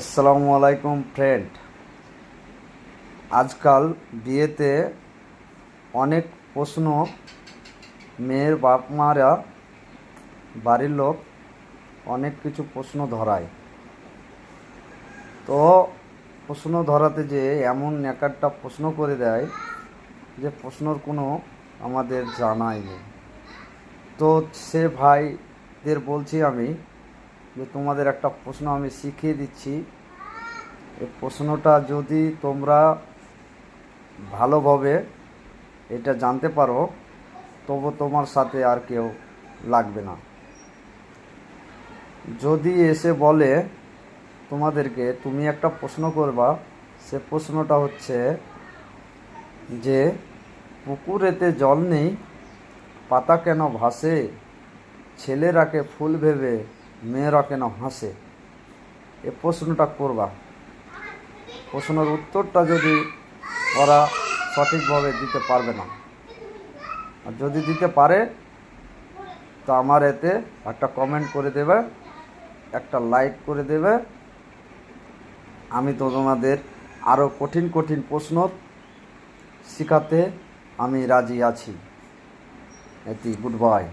আসসালামু আলাইকুম ফ্রেন্ড আজকাল বিয়েতে অনেক প্রশ্ন মেয়ের বাপ মারা বাড়ির লোক অনেক কিছু প্রশ্ন ধরায়। তো প্রশ্ন ধরাতে যে এমন একটা প্রশ্ন করে দেয় যে প্রশ্নর কোনো আমাদের জানাই নেই। তো সে ভাইদের বলছি আমি যে তোমাদের একটা প্রশ্ন আমি শিখিয়ে দিচ্ছি। এই প্রশ্নটা যদি তোমরা ভালোভাবে এটা জানতে পারো, তবু তোমার সাথে আর কেউ লাগবে না। যদি এসে বলে তোমাদেরকে, তুমি একটা প্রশ্ন করবা সে প্রশ্নটা হচ্ছে যে, পুকুরেতে জল নেই, পাতা কেন ভাসে? ছেলেরাকে ফুল ভেবে মেয়েরা কেন হাসে? এ প্রশ্নটা করবা। প্রশ্নের উত্তরটা যদি ওরা সঠিকভাবে দিতে পারবে না। আর যদি দিতে পারে, তো আমার এতে একটা কমেন্ট করে দেবে, একটা লাইক করে দেবে। আমি তো তোমাদের আরও কঠিন কঠিন প্রশ্ন শেখাতে আমি রাজি আছি। এটি গুড বাই